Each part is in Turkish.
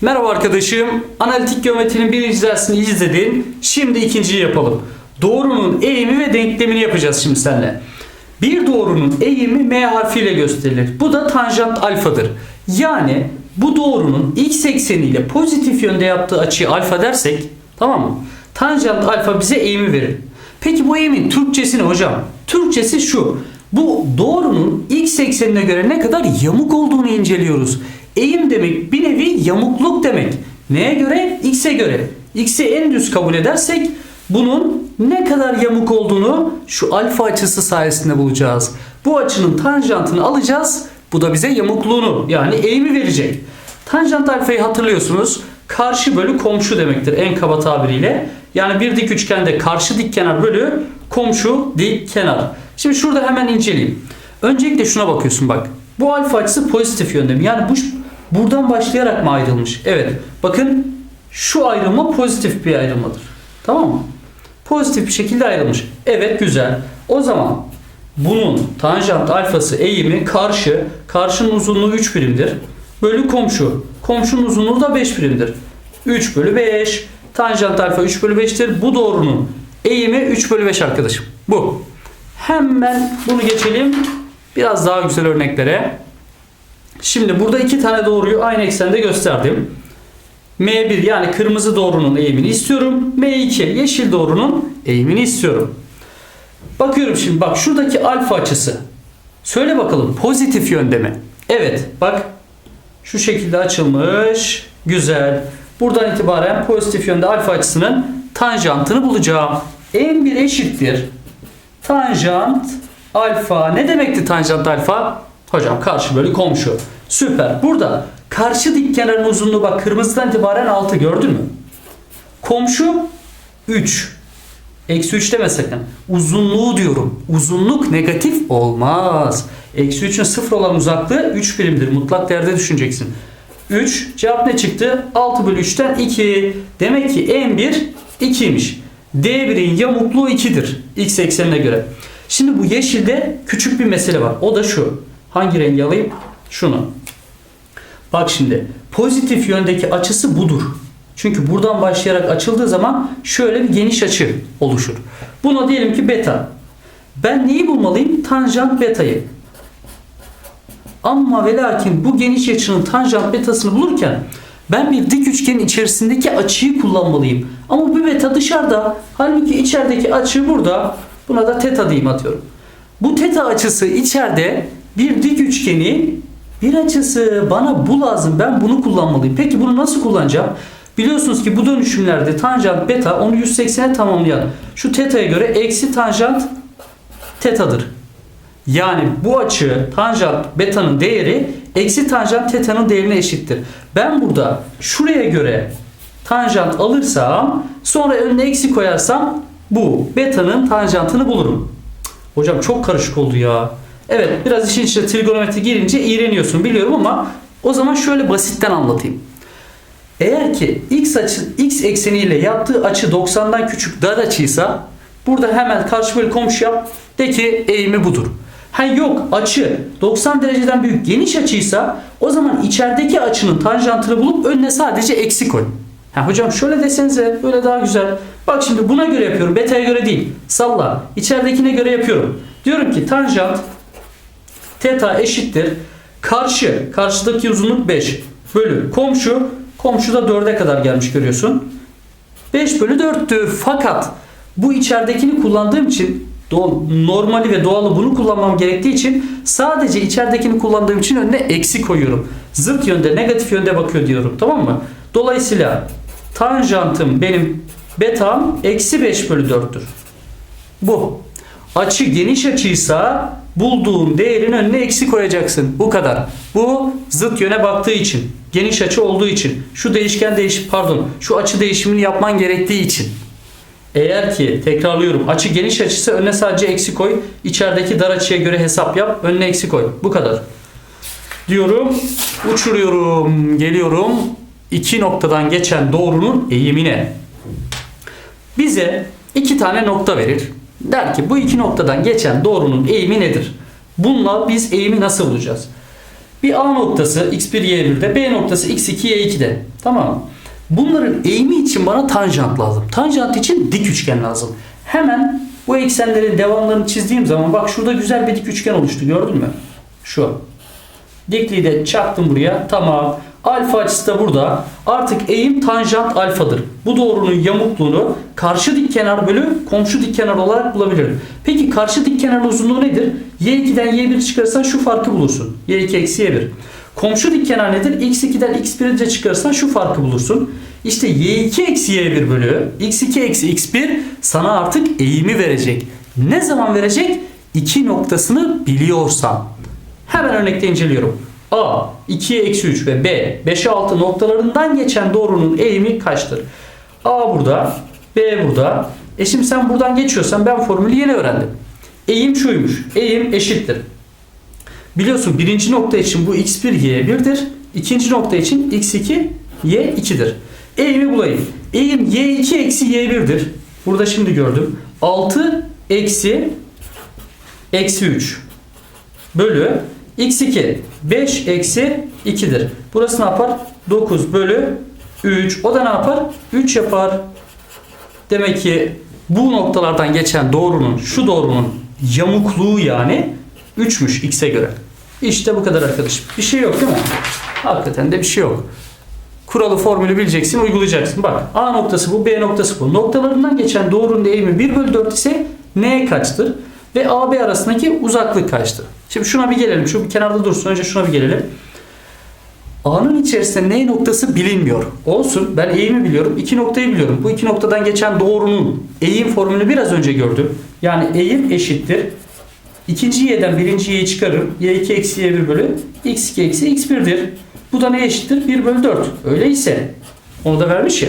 Merhaba arkadaşım. Analitik geometrinin birinci dersini izledin. Şimdi ikinciyi yapalım. Doğrunun eğimi ve denklemini yapacağız şimdi seninle. Bir doğrunun eğimi M harfiyle gösterilir. Bu da tanjant alfadır. Yani bu doğrunun x ekseniyle pozitif yönde yaptığı açıyı alfa dersek tamam mı? Tanjant alfa bize eğimi verir. Peki bu eğimin Türkçesi ne hocam? Türkçesi şu. Bu doğrunun x eksenine göre ne kadar yamuk olduğunu inceliyoruz. Eğim demek bir nevi yamukluk demek. Neye göre? X'e göre. X'i en düz kabul edersek bunun ne kadar yamuk olduğunu şu alfa açısı sayesinde bulacağız. Bu açının tanjantını alacağız. Bu da bize yamukluğunu yani eğimi verecek. Tanjant alfayı hatırlıyorsunuz. Karşı bölü komşu demektir en kaba tabiriyle. Yani bir dik üçgende karşı dik kenar bölü komşu dik kenar. Şimdi şurada hemen inceleyeyim. Öncelikle şuna bakıyorsun bak. Bu alfa açısı pozitif yönde mi? Yani bu buradan başlayarak mı ayrılmış? Evet. Bakın şu ayrılma pozitif bir ayrılmadır. Tamam mı? Pozitif bir şekilde ayrılmış. Evet güzel. O zaman bunun tanjant alfası eğimi karşı, karşının uzunluğu 3 birimdir. Bölü komşu. Komşunun uzunluğu da 5 birimdir. 3 bölü 5. Tanjant alfa 3 bölü 5'tir. Bu doğrunun eğimi 3 bölü 5 arkadaşım. Bu. Hemen bunu geçelim. Biraz daha güzel örneklere. Şimdi burada iki tane doğruyu aynı eksende gösterdim. M1 yani kırmızı doğrunun eğimini istiyorum. M2 yeşil doğrunun eğimini istiyorum. Bakıyorum şimdi bak şuradaki alfa açısı. Söyle bakalım pozitif yönde mi? Evet bak şu şekilde açılmış. Güzel. Buradan itibaren pozitif yönde alfa açısının tanjantını bulacağım. M1 eşittir. Tanjant alfa. Ne demekti tanjant alfa? Hocam karşı bölü komşu. Süper. Burada karşı dik kenarın uzunluğu bak kırmızıdan itibaren 6 gördün mü? Komşu 3. Eksi 3 deme sakın. Uzunluğu diyorum. Uzunluk negatif olmaz. Eksi 3'ün sıfır olan uzaklığı 3 birimdir. Mutlak değerde düşüneceksin. 3. Cevap ne çıktı? 6 bölü 3'ten 2. Demek ki M1 2'ymiş. D1'in yamukluğu 2'dir. X eksenine göre. Şimdi bu yeşilde küçük bir mesele var. O da şu. Hangi rengi alayım? Şunu. Bak şimdi pozitif yöndeki açısı budur. Çünkü buradan başlayarak açıldığı zaman şöyle bir geniş açı oluşur. Buna diyelim ki beta. Ben neyi bulmalıyım? Tanjant betayı. Ama ve lakin bu geniş açının tanjant betasını bulurken ben bir dik üçgenin içerisindeki açıyı kullanmalıyım. Ama bu beta dışarıda. Halbuki içerideki açı burada. Buna da teta diyeyim atıyorum. Bu teta açısı içeride bir dik üçgeni bir açısı bana bu lazım. Ben bunu kullanmalıyım. Peki bunu nasıl kullanacağım? Biliyorsunuz ki bu dönüşümlerde tanjant beta onu 180'e tamamlayan şu teta'ya göre eksi tanjant tetadır. Yani bu açı tanjant beta'nın değeri eksi tanjant teta'nın değerine eşittir. Ben burada şuraya göre tanjant alırsam sonra önüne eksi koyarsam bu beta'nın tanjantını bulurum. Hocam çok karışık oldu ya. Evet biraz işin içine trigonometri girince iğreniyorsun biliyorum ama o zaman şöyle basitten anlatayım. Eğer ki x açı x ekseniyle yaptığı açı 90'dan küçük dar açıysa burada hemen karşı bölü komşu yap de ki eğimi budur. Ha yok açı 90 dereceden büyük geniş açıysa o zaman içerideki açının tanjantını bulup önüne sadece eksi koy. Ha hocam şöyle desenize böyle daha güzel. Bak şimdi buna göre yapıyorum. Beta'ya göre değil. Salla. İçeridekine göre yapıyorum. Diyorum ki tanjant teta eşittir. Karşı. Karşıdaki uzunluk 5. Bölü. Komşu. Komşu da 4'e kadar gelmiş görüyorsun. 5 bölü 4'tü. Fakat bu içeridekini kullandığım için normali ve doğalı bunu kullanmam gerektiği için sadece içeridekini kullandığım için önüne eksi koyuyorum. Zıt yönde negatif yönde bakıyor diyorum. Tamam mı? Dolayısıyla tanjantım benim betam eksi 5 bölü 4'tür. Bu. Açı geniş açıysa bulduğun değerin önüne eksi koyacaksın. Bu kadar. Bu zıt yöne baktığı için. Geniş açı olduğu için. Şu değişken değiş pardon. Şu açı değişimini yapman gerektiği için. Eğer ki tekrarlıyorum açı geniş açısı önüne sadece eksi koy. İçerideki dar açıya göre hesap yap. Önüne eksi koy. Bu kadar. Diyorum. Uçuruyorum. Geliyorum. iki noktadan geçen doğrunun eğimine. Bize iki tane nokta verir. Der ki bu iki noktadan geçen doğrunun eğimi nedir? Bununla biz eğimi nasıl bulacağız? Bir A noktası x1 y1'de B noktası x2 y2'de. Tamam mı? Bunların eğimi için bana tanjant lazım. Tanjant için dik üçgen lazım. Hemen bu eksenlerin devamlarını çizdiğim zaman bak şurada güzel bir dik üçgen oluştu gördün mü? Şu. Dikliği de çaktım buraya. Tamam. Alfa açısı da burada. Artık eğim tanjant alfadır. Bu doğrunun yamukluğunu karşı dik kenar bölü komşu dik kenar olarak bulabilirim. Peki karşı dik kenarın uzunluğu nedir? Y2'den Y1 çıkarırsan şu farkı bulursun. Y2 eksi Y1. Komşu dik kenar nedir? X2'den X1'i de çıkarırsan şu farkı bulursun. İşte Y2 eksi Y1 bölü X2 eksi X1 sana artık eğimi verecek. Ne zaman verecek? İki noktasını biliyorsan. Hemen örnekte inceliyorum. A 2'ye eksi 3 ve B 5'e 6 noktalarından geçen doğrunun eğimi kaçtır? A burada, B burada. E şimdi sen buradan geçiyorsan ben formülü yeni öğrendim. Eğim şuymuş. Eğim eşittir. Biliyorsun birinci nokta için bu x1 y1'dir. İkinci nokta için x2 y2'dir. Eğimi bulayım. Eğim y2 eksi y1'dir. Burada şimdi gördüm. 6 eksi eksi 3 bölü x2 5 eksi 2'dir. Burası ne yapar? 9 bölü 3. O da ne yapar? 3 yapar. Demek ki bu noktalardan geçen doğrunun, şu doğrunun yamukluğu yani 3'müş x'e göre. İşte bu kadar arkadaşım. Bir şey yok değil mi? Hakikaten de bir şey yok. Kuralı formülü bileceksin, uygulayacaksın. Bak A noktası bu, B noktası bu. Noktalarından geçen doğrunun eğimi 1 bölü 4 ise N kaçtır? Ve AB arasındaki uzaklık kaçtır? Şimdi şuna bir gelelim. Şu bir kenarda dursun. Önce şuna bir gelelim. A'nın içerisinde N noktası bilinmiyor. Olsun. Ben eğimi biliyorum. iki noktayı biliyorum. Bu iki noktadan geçen doğrunun eğim formülünü biraz önce gördüm. Yani eğim eşittir. İkinci y'den birinci y'yi çıkarırım. y2 eksi y1 bölü x2 eksi x1'dir. Bu da ne eşittir? 1 bölü 4. Öyleyse onu da vermiş ya.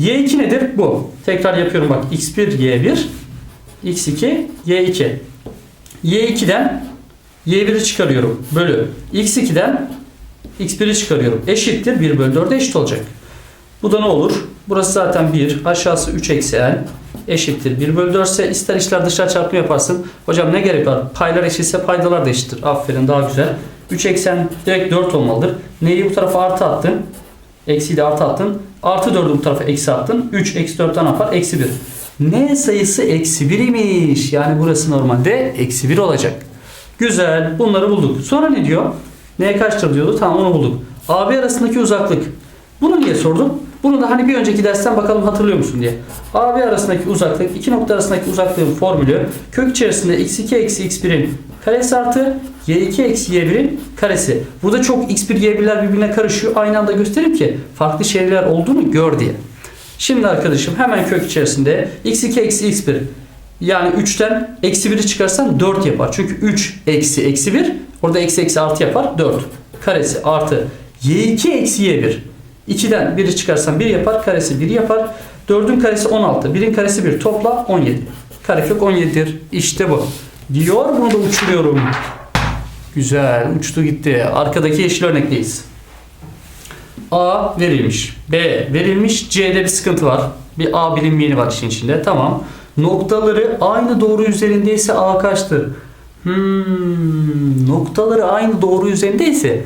y2 nedir? Bu. Tekrar yapıyorum bak. x1 y1 x2 y2. y2'den y1'i çıkarıyorum. Bölü x2'den x1'i çıkarıyorum. Eşittir 1 bölü 4'e eşit olacak. Bu da ne olur? Burası zaten 1. Aşağısı 3 eksi n. Eşittir 1 bölü 4 ise ister içler dışlar çarpımı yaparsın. Hocam ne gerek var? Paylar eşitse paydalar da eşittir. Aferin daha güzel. 3 eksen direkt 4 olmalıdır. Neyi bu tarafa artı attın? Eksiyi de artı attın. Artı 4'ü bu tarafa eksi attın. 3 eksi 4'ten ne yapar? Eksi 1. N sayısı eksi 1 imiş. Yani burası normalde eksi 1 olacak. Güzel. Bunları bulduk. Sonra ne diyor? N kaçtır diyordu. Tamam onu bulduk. AB arasındaki uzaklık. Bunu niye sordum? Bunu da hani bir önceki dersten bakalım hatırlıyor musun diye. AB arasındaki uzaklık, iki nokta arasındaki uzaklığın formülü kök içerisinde x2 eksi x1'in karesi artı y2 eksi y1'in karesi. Burada çok x1 y1'ler birbirine karışıyor. Aynı anda göstereyim ki farklı şeyler olduğunu gör diye. Şimdi arkadaşım hemen kök içerisinde x2 eksi x1 yani 3'ten eksi 1'i çıkarsan 4 yapar. Çünkü 3 eksi eksi 1 orada eksi eksi artı yapar 4. Karesi artı y2 eksi y1. 2'den 1'i çıkarsan 1 yapar. Karesi 1 yapar. 4'ün karesi 16. 1'in karesi 1. Topla 17. Karekök 17'dir. İşte bu. Diyor bunu da uçuruyorum. Güzel. Uçtu gitti. Arkadaki yeşil örnekteyiz. A verilmiş. B verilmiş. C'de bir sıkıntı var. Bir A bilinmeyeni var işin içinde. Tamam. Noktaları aynı doğru üzerindeyse A kaçtır? Hmm, noktaları aynı doğru üzerindeyse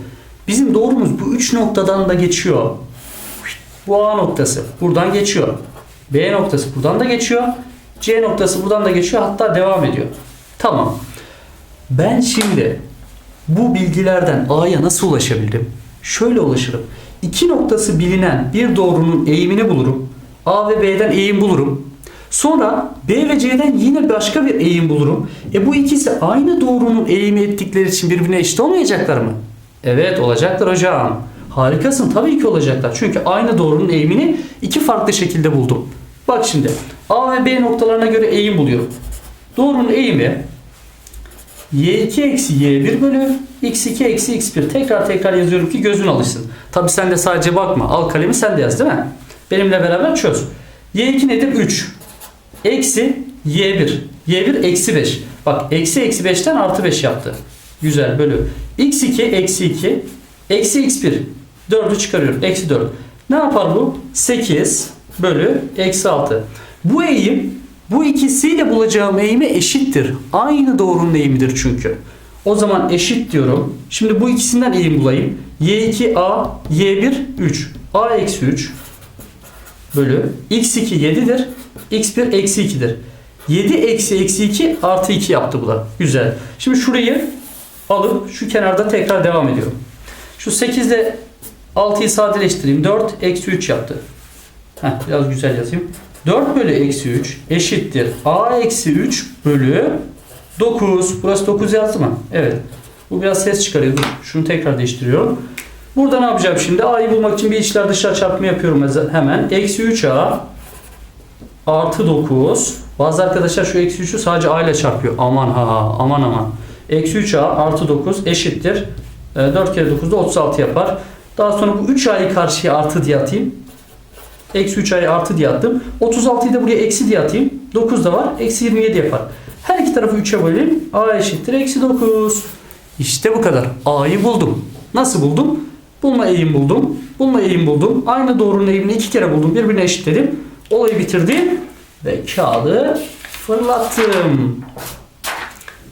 bizim doğrumuz bu üç noktadan da geçiyor. Bu A noktası buradan geçiyor. B noktası buradan da geçiyor. C noktası buradan da geçiyor. Hatta devam ediyor. Tamam. Ben şimdi bu bilgilerden A'ya nasıl ulaşabilirim? Şöyle ulaşırım. İki noktası bilinen bir doğrunun eğimini bulurum. A ve B'den eğim bulurum. Sonra B ve C'den yine başka bir eğim bulurum. E bu ikisi aynı doğrunun eğimi ettikleri için birbirine eşit olmayacaklar mı? Evet olacaklar hocam. Harikasın tabii ki olacaklar. Çünkü aynı doğrunun eğimini iki farklı şekilde buldum. Bak şimdi A ve B noktalarına göre eğim buluyorum. Doğrunun eğimi y2 eksi y1 bölü x2 eksi x1. Tekrar tekrar yazıyorum ki gözün alışsın. Tabi sen de sadece bakma. Al kalemi sen de yaz değil mi? Benimle beraber çöz. y2 nedir? 3. Eksi y1. y1 eksi 5. Bak eksi eksi 5'ten artı 5 yaptı. Güzel bölü. x2 eksi 2. Eksi x1. 4'ü çıkarıyorum. Eksi 4. Ne yapar bu? 8 bölü eksi 6. Bu eğim bu ikisiyle bulacağım eğime eşittir. Aynı doğrunun eğimidir çünkü. O zaman eşit diyorum. Şimdi bu ikisinden eğim bulayım. Y2A, Y1 3. A eksi 3 bölü x2 7'dir. x1 eksi 2'dir. 7 eksi eksi 2 artı 2 yaptı bu da. Güzel. Şimdi şurayı alıp şu kenarda tekrar devam ediyorum. Şu 8 ile 6'yı sadeleştireyim. 4 eksi 3 yaptı. Heh, biraz güzel yazayım. 4 bölü eksi 3 eşittir. A eksi 3 bölü 9. Burası 9 yazdı mı? Evet. Bu biraz ses çıkarıyor. Dur. Şunu tekrar değiştiriyorum. Burada ne yapacağım şimdi? A'yı bulmak için bir içler dışlar çarpımı yapıyorum hemen. Eksi 3A artı 9. Bazı arkadaşlar şu eksi 3'ü sadece A ile çarpıyor. Aman ha aman aman. Eksi 3A artı 9 eşittir. 4 kere 9 da 36 yapar. Daha sonra bu 3A'yı karşıya artı diye atayım. Eksi 3A'yı artı diye attım. 36'yı da buraya eksi diye atayım. 9 da var. Eksi 27 yapar. Her iki tarafı 3'e bölelim. A eşittir. Eksi 9. İşte bu kadar. A'yı buldum. Nasıl buldum? Bulma eğim buldum. Bulma eğim buldum. Aynı doğrunun eğimini iki kere buldum. Birbirine eşitledim. Olayı bitirdim. Ve kağıdı fırlattım.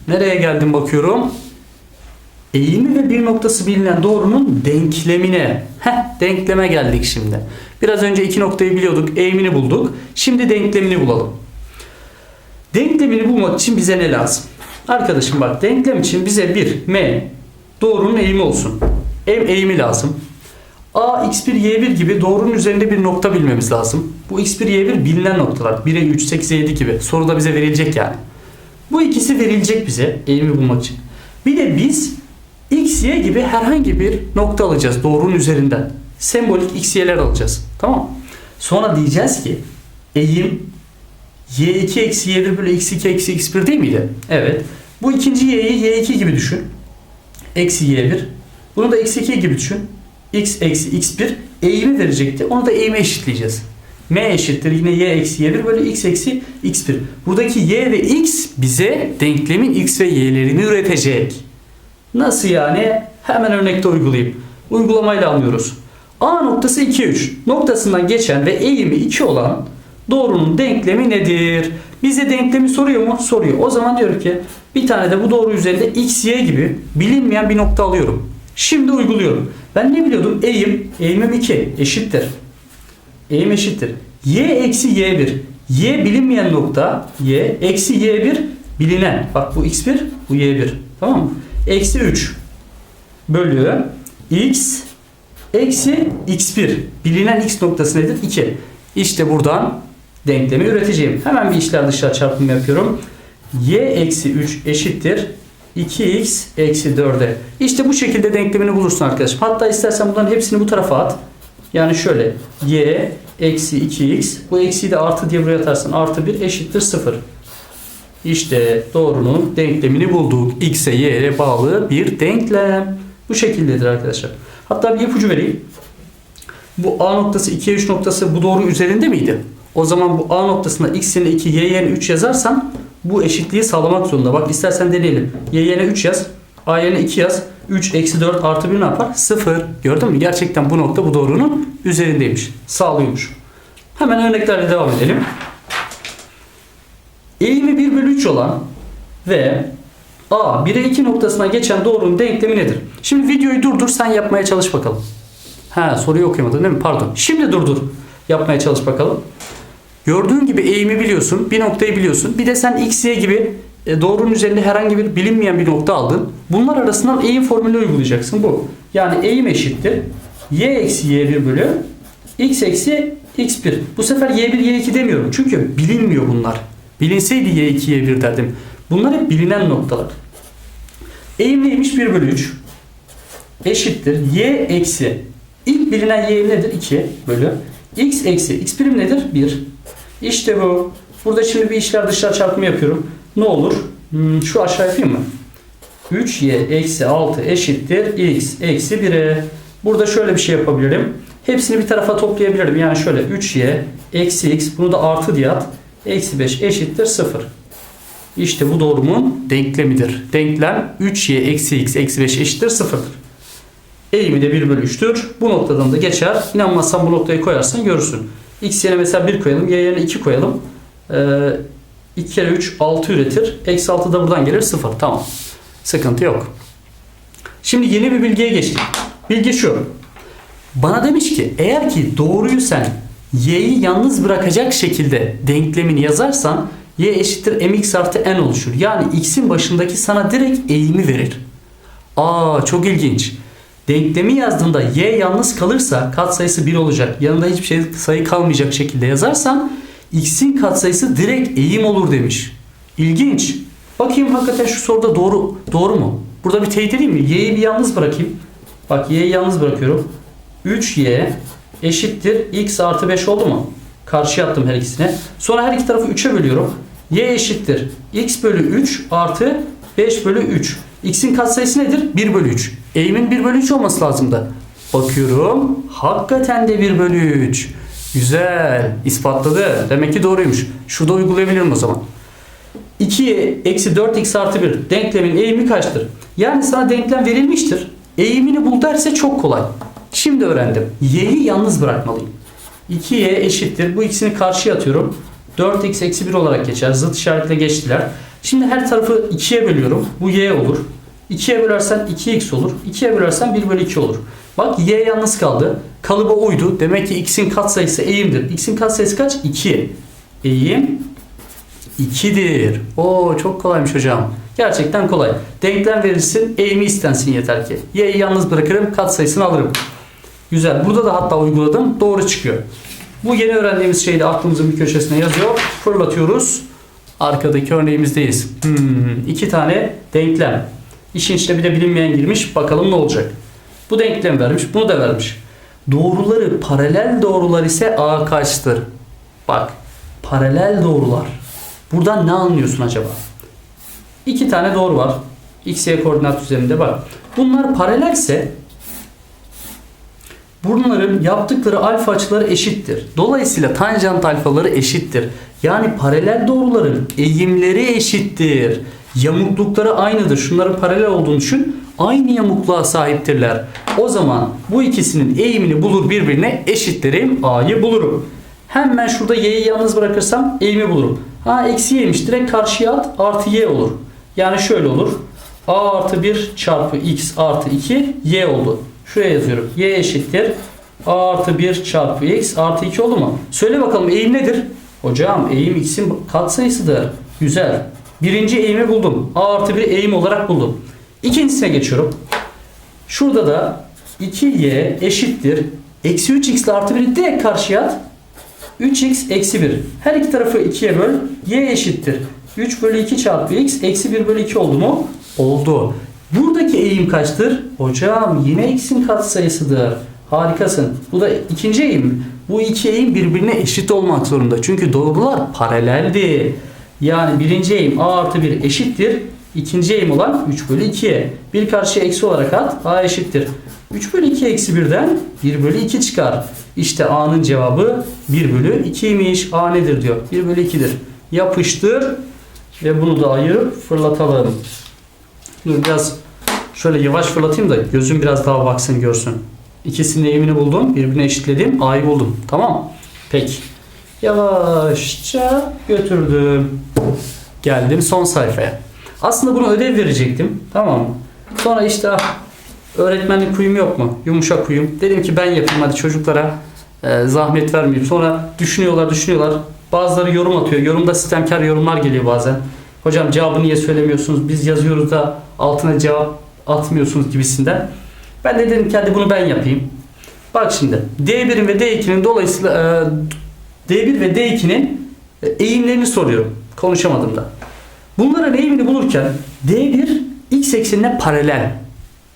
Nereye geldim bakıyorum. Eğimi ve bir noktası bilinen doğrunun denklemine. Heh, denkleme geldik şimdi. Biraz önce iki noktayı biliyorduk. Eğimini bulduk. Şimdi denklemini bulalım. Denklemini bulmak için bize ne lazım? Arkadaşım bak denklem için bize bir m doğrunun eğimi olsun. M eğimi lazım. A x1 y1 gibi doğrunun üzerinde bir nokta bilmemiz lazım. Bu x1 y1 bilinen noktalar. 1'e 3 8'e 7 gibi. Soruda bize verilecek yani. Bu ikisi verilecek bize eğimi bulmak için. Bir de biz x y gibi herhangi bir nokta alacağız doğrunun üzerinden. Sembolik x y'ler alacağız. Tamam Sonra diyeceğiz ki eğim y2 eksi y1 bölü x2 eksi x1 değil miydi? Evet. Bu ikinci y'yi y2 gibi düşün. Eksi y1. Bunu da eksi 2 gibi düşün. x eksi x1 eğimi verecekti. Onu da eğime eşitleyeceğiz. m eşittir yine y eksi y1 bölü x eksi x1. Buradaki y ve x bize denklemin x ve y'lerini üretecek. Nasıl yani? Hemen örnekte uygulayayım. Uygulamayla anlıyoruz. A noktası 2 3 noktasından geçen ve eğimi 2 olan doğrunun denklemi nedir? Bize denklemi soruyor mu? Soruyor. O zaman diyor ki bir tane de bu doğru üzerinde x, y gibi bilinmeyen bir nokta alıyorum. Şimdi uyguluyorum. Ben ne biliyordum? Eğim, eğimim 2 eşittir. Eğim eşittir. y eksi y1. y bilinmeyen nokta. y eksi y1 bilinen. Bak bu x1 bu y1. Tamam mı? Eksi 3 bölü x eksi x1. Bilinen x noktası nedir? 2. İşte buradan denklemi üreteceğim. Hemen bir işler dışarı çarpımı yapıyorum. y eksi 3 eşittir 2x eksi 4'e. İşte bu şekilde denklemini bulursun arkadaşım. Hatta istersen bunların hepsini bu tarafa at. Yani şöyle y eksi 2x bu eksiyi de artı diye buraya atarsın. Artı 1 eşittir 0. İşte doğrunun denklemini bulduk. X'e y'ye bağlı bir denklem. Bu şekildedir arkadaşlar. Hatta bir ipucu vereyim. Bu A noktası 2'ye 3 noktası bu doğru üzerinde miydi? O zaman bu A noktasına x yerine 2 y yerine 3 yazarsan bu eşitliği sağlamak zorunda. Bak istersen deneyelim. Y yerine 3 yaz. A yerine 2 yaz. 3 eksi 4 artı 1 ne yapar? 0. Gördün mü? Gerçekten bu nokta bu doğrunun üzerindeymiş. Sağlıyormuş. Hemen örneklerle devam edelim. Eğimi 1 bölü 3 olan ve A 1'e 2 noktasına geçen doğrunun denklemi nedir? Şimdi videoyu durdur sen yapmaya çalış bakalım. Ha soruyu okuyamadın değil mi? Pardon. Şimdi durdur. Yapmaya çalış bakalım. Gördüğün gibi eğimi biliyorsun. Bir noktayı biliyorsun. Bir de sen x, y gibi e, doğrunun üzerinde herhangi bir bilinmeyen bir nokta aldın. Bunlar arasından eğim formülü uygulayacaksın. Bu. Yani eğim eşittir. y eksi y1 bölü x eksi x1. Bu sefer y1 y2 demiyorum. Çünkü bilinmiyor bunlar. Bilinseydi y2 y1 derdim. Bunlar hep bilinen noktalar. Eğim neymiş? 1 bölü 3 eşittir. y eksi ilk bilinen y nedir? 2 bölü x eksi x birim nedir? 1. İşte bu. Burada şimdi bir işler dışlar çarpımı yapıyorum. Ne olur? Hmm, şu aşağı yapayım mı? 3y eksi 6 eşittir x eksi 1'e. Burada şöyle bir şey yapabilirim. Hepsini bir tarafa toplayabilirim. Yani şöyle 3y eksi x bunu da artı diye at. Eksi 5 eşittir 0. İşte bu doğrumun denklemidir. Denklem 3y eksi x eksi 5 eşittir 0'dır. Eğimi de 1 bölü 3'tür. Bu noktadan da geçer. İnanmazsan bu noktayı koyarsan görürsün. X yerine mesela 1 koyalım. Y yerine 2 koyalım. Ee, 2 kere 3 6 üretir. Eksi 6 da buradan gelir 0. Tamam. Sıkıntı yok. Şimdi yeni bir bilgiye geçtik. Bilgi şu. Bana demiş ki eğer ki doğruyu sen y'yi yalnız bırakacak şekilde denklemini yazarsan y eşittir mx artı n oluşur. Yani x'in başındaki sana direkt eğimi verir. Aa çok ilginç. Denklemi yazdığında y yalnız kalırsa katsayısı 1 olacak. Yanında hiçbir şey sayı kalmayacak şekilde yazarsan x'in katsayısı direkt eğim olur demiş. İlginç. Bakayım hakikaten şu soruda doğru doğru mu? Burada bir teyit edeyim mi? Y'yi bir yalnız bırakayım. Bak y'yi yalnız bırakıyorum. 3y eşittir x artı 5 oldu mu? Karşıya attım her ikisine. Sonra her iki tarafı 3'e bölüyorum. y eşittir x bölü 3 artı 5 bölü 3. x'in katsayısı nedir? 1 bölü 3. Eğimin 1 bölü 3 olması lazımdı. Bakıyorum. Hakikaten de 1 bölü 3. Güzel. ispatladı. Demek ki doğruymuş. Şurada uygulayabilirim o zaman. 2 eksi 4x artı 1 denklemin eğimi kaçtır? Yani sana denklem verilmiştir. Eğimini bul derse çok kolay. Şimdi öğrendim. Y'yi yalnız bırakmalıyım. 2y eşittir. Bu ikisini karşıya atıyorum. 4x eksi 1 olarak geçer. Zıt işaretle geçtiler. Şimdi her tarafı 2'ye bölüyorum. Bu y olur. 2'ye bölersen 2x olur. 2'ye bölersen 1 bölü 2 olur. Bak y yalnız kaldı. Kalıba uydu. Demek ki x'in katsayısı eğimdir. x'in katsayısı kaç? 2. Eğim 2'dir. Oo çok kolaymış hocam. Gerçekten kolay. Denklem verilsin, eğimi istensin yeter ki. Y'yi yalnız bırakırım, katsayısını alırım. Güzel. Burada da hatta uyguladım. Doğru çıkıyor. Bu yeni öğrendiğimiz şeyi de aklımızın bir köşesine yazıyor. Fırlatıyoruz. Arkadaki örneğimizdeyiz. Hmm, iki tane denklem. İşin içine bir de bilinmeyen girmiş. Bakalım ne olacak. Bu denklem vermiş. Bunu da vermiş. Doğruları paralel doğrular ise A kaçtır? Bak. Paralel doğrular. Buradan ne anlıyorsun acaba? İki tane doğru var. X, Y koordinat üzerinde bak. Bunlar paralelse bunların yaptıkları alfa açıları eşittir. Dolayısıyla tanjant alfaları eşittir. Yani paralel doğruların eğimleri eşittir. Yamuklukları aynıdır. Şunların paralel olduğunu düşün. Aynı yamukluğa sahiptirler. O zaman bu ikisinin eğimini bulur birbirine eşitlerim. A'yı bulurum. Hemen şurada y'yi yalnız bırakırsam eğimi bulurum. Ha eksi y'ymiş. Direkt karşıya at. Artı y olur. Yani şöyle olur. A artı 1 çarpı x artı 2 y oldu. Şuraya yazıyorum. y eşittir. A artı 1 çarpı x artı 2 oldu mu? Söyle bakalım eğim nedir? Hocam eğim x'in katsayısıdır. Güzel. Birinci eğimi buldum. A artı 1 eğim olarak buldum. İkincisine geçiyorum. Şurada da 2y eşittir. Eksi 3x ile artı 1'i direkt karşıya at. 3x eksi 1. Her iki tarafı 2'ye böl. y eşittir. 3 bölü 2 çarpı x eksi 1 bölü 2 oldu mu? Oldu. Buradaki eğim kaçtır? Hocam yine x'in katsayısıdır. Harikasın. Bu da ikinci eğim. Bu iki eğim birbirine eşit olmak zorunda. Çünkü doğrular paraleldi. Yani birinci eğim a artı 1 eşittir. İkinci eğim olan 3 bölü 2'ye. Bir karşıya eksi olarak at. a eşittir. 3 bölü 2 eksi 1'den 1 bölü 2 çıkar. İşte a'nın cevabı 1 bölü 2'ymiş. a nedir diyor. 1 bölü 2'dir. Yapıştır. Ve bunu da ayırıp fırlatalım. Dur biraz şöyle yavaş fırlatayım da gözüm biraz daha baksın görsün. İkisinin eğimini buldum. Birbirine eşitledim. A'yı buldum. Tamam. Peki. Yavaşça götürdüm. Geldim son sayfaya. Aslında bunu ödev verecektim. Tamam? Sonra işte ah, öğretmenlik kuyum yok mu? Yumuşak kuyum. Dedim ki ben yapayım hadi çocuklara e, zahmet vermeyeyim. Sonra düşünüyorlar düşünüyorlar. Bazıları yorum atıyor. Yorumda sistemkar yorumlar geliyor bazen. Hocam cevabı niye söylemiyorsunuz? Biz yazıyoruz da altına cevap atmıyorsunuz gibisinden. Ben de dedim ki hadi bunu ben yapayım. Bak şimdi D1'in ve D2'nin dolayısıyla e, D1 ve D2'nin e, eğimlerini soruyorum. Konuşamadım da. Bunların eğimini bulurken D1 x eksenine paralel.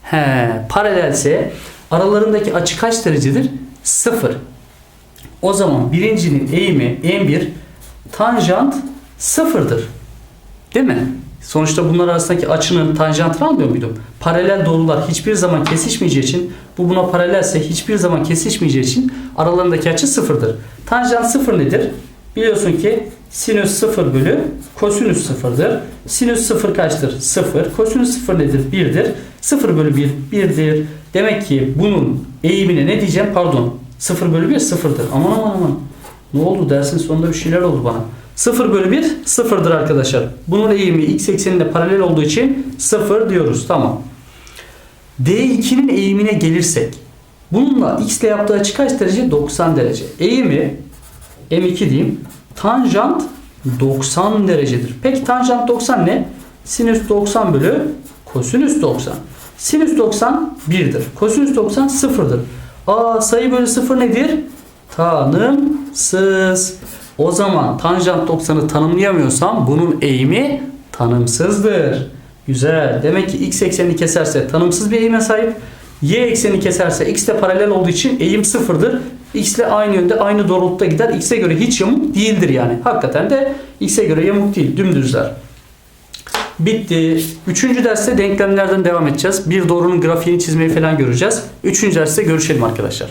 He, paralelse aralarındaki açı kaç derecedir? 0. O zaman birincinin eğimi M1 tanjant sıfırdır. Değil mi? Sonuçta bunlar arasındaki açının tanjantını almıyor muydum? Paralel doğrular hiçbir zaman kesişmeyeceği için bu buna paralelse hiçbir zaman kesişmeyeceği için aralarındaki açı sıfırdır. Tanjant sıfır nedir? Biliyorsun ki sinüs sıfır bölü kosinüs sıfırdır. Sinüs sıfır kaçtır? Sıfır. Kosinüs sıfır nedir? Birdir. Sıfır bölü bir birdir. Demek ki bunun eğimine ne diyeceğim? Pardon. Sıfır bölü bir sıfırdır. Aman aman aman. Ne oldu? Dersin sonunda bir şeyler oldu bana. 0 bölü 1 sıfırdır arkadaşlar. Bunun eğimi x ekseninde paralel olduğu için 0 diyoruz. Tamam. D2'nin eğimine gelirsek bununla x ile yaptığı açı kaç derece? 90 derece. Eğimi M2 diyeyim. Tanjant 90 derecedir. Peki tanjant 90 ne? Sinüs 90 bölü kosinüs 90. Sinüs 90 1'dir. Kosinüs 90 0'dır. Aa sayı bölü 0 nedir? Tanımsız. O zaman tanjant 90'ı tanımlayamıyorsam bunun eğimi tanımsızdır. Güzel. Demek ki x eksenini keserse tanımsız bir eğime sahip. Y eksenini keserse x ile paralel olduğu için eğim sıfırdır. X ile aynı yönde aynı doğrultuda gider. X'e göre hiç yamuk değildir yani. Hakikaten de X'e göre yamuk değil. Dümdüzler. Bitti. Üçüncü derste denklemlerden devam edeceğiz. Bir doğrunun grafiğini çizmeyi falan göreceğiz. Üçüncü derste görüşelim arkadaşlar.